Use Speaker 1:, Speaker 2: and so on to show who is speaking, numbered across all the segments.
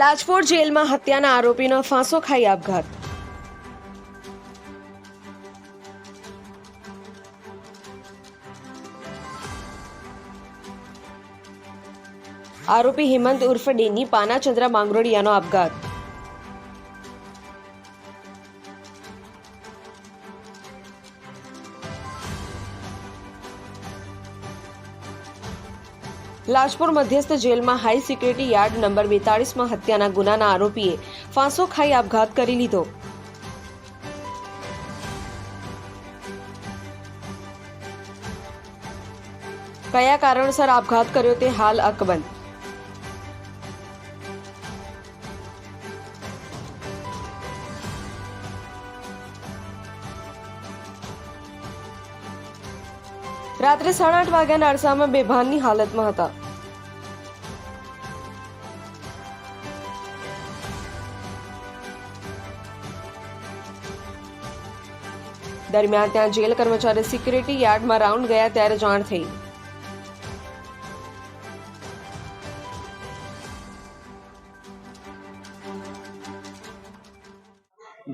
Speaker 1: લાજપોર જેલમાં હત્યાના આરોપીનો ફાંસો ખાઈ આપઘાત. આરોપી હેમંત ઉર્ફ ડેની પાનાચંદ્રા માંગરોડિયાનો આપઘાત. લાજપુર મધ્યસ્થ જેલમાં હાઈ સિક્યુરિટી યાર્ડ નંબર બેતાળીસમાં હત્યાના ગુનાના આરોપીએ ફાંસો ખાઈ આપઘાત કરી લીધો. કયા કારણસર આપઘાત કર્યો તે હાલ અકબંધ. રાત્રે સાડા આઠ વાગ્યાના અરસામાં બેભાનની હાલતમાં હતા. દરમિયાન ત્યાં જેલ કર્મચારી સિક્યુરિટી યાર્ડમાં રાઉન્ડ ગયા ત્યારે જાણ થઈ.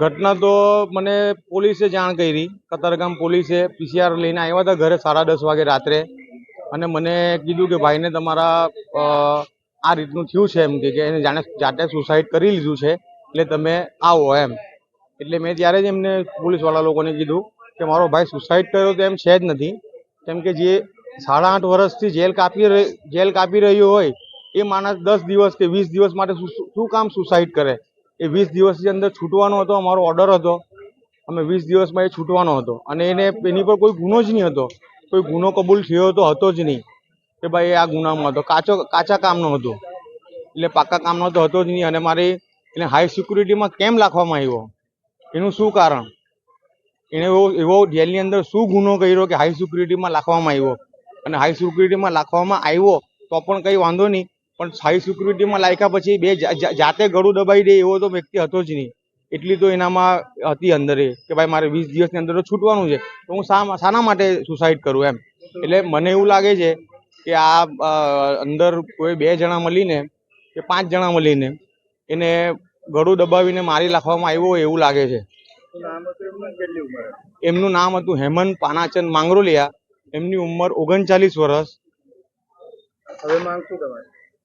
Speaker 2: ઘટના તો મને પોલીસે જાણ કરી. કતારગામ પોલીસે પીસીઆર લઈને આવ્યા હતા ઘરે સાડા દસ વાગે રાત્રે. અને મને કીધું કે ભાઈને તમારા આ રીતનું થયું છે એમ કે એને જાણે જાતે સુસાઇડ કરી લીધું છે, એટલે તમે આવો એમ. એટલે મેં ત્યારે જ એમને પોલીસવાળા લોકોને કીધું કે મારો ભાઈ સુસાઇડ કર્યો તો એમ છે જ નથી. કેમ કે જે સાડા આઠ વર્ષથી જેલ કાપી જેલ કાપી રહ્યો હોય, એ માણસ દસ દિવસ કે વીસ દિવસ માટે શું કામ સુસાઇડ કરે? એ વીસ દિવસની અંદર છૂટવાનો હતો, અમારો ઓર્ડર હતો. અમે વીસ દિવસમાં એ છૂટવાનો હતો. અને એને એની પર કોઈ ગુનો જ નહીં હતો. કોઈ ગુનો કબૂલ થયો તો હતો જ નહીં. કે ભાઈ આ ગુનામાં હતો. કાચો, કાચા કામનો હતો. એટલે પાકા કામનો તો હતો જ નહીં. અને મારી એને હાઈ સિક્યુરિટીમાં કેમ રાખવામાં આવ્યો? એનું શું કારણ? એણે એવો એવો જેલની અંદર શું ગુનો કર્યો કે હાઈ સિક્યુરિટીમાં રાખવામાં આવ્યો? અને હાઈ સિક્યુરિટીમાં રાખવામાં આવ્યો તો પણ કંઈ વાંધો નહીં. પણ હાઈ સિક્યુરિટીમાં લાયકા પછી બે જાતે ગળું દબાઈ દે એવો તો વ્યક્તિ હતો જ નહીં. એટલી તો એનામાં હતી અંદર કે ભાઈ મારે વીસ દિવસની અંદર તો છૂટવાનું છે. તો હું શા શાના માટે સુસાઇડ કરું એમ? એટલે મને એવું લાગે છે કે આ અંદર કોઈ બે જણા મળીને, કે પાંચ જણા મળીને એને ગળું દબાવીને મારી નાખવામાં આવ્યો એવું લાગે છે. એમનું નામ હતું હેમંત પાનાચંદ માંગરોલિયા. એમની ઉંમર ઓગણચાલીસ વર્ષ.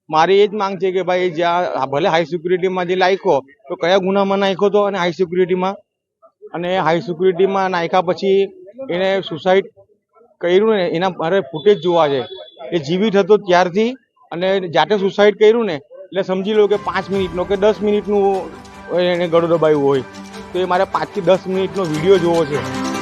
Speaker 2: મારી એ જ માંગ છે કે ભાઈ જ્યાં ભલે હાઈ સિક્યુરિટીમાં જે નાખ્યો, તો કયા ગુનામાં નાખ્યો હતો અને હાઈ સિક્યુરિટીમાં અને હાઈ સિક્યુરિટીમાં નાખ્યા પછી એને સુસાઇડ કર્યું ને, એના મારે ફૂટેજ જોવા છે. એ જીવિત હતો ત્યારથી, અને જાતે સુસાઇડ કર્યું ને, એટલે સમજી લો કે પાંચ મિનિટનો કે દસ મિનિટનું એને ગળો દબાવ્યું હોય. તો એ મારે પાંચથી દસ મિનિટનો વીડિયો જોવો છે.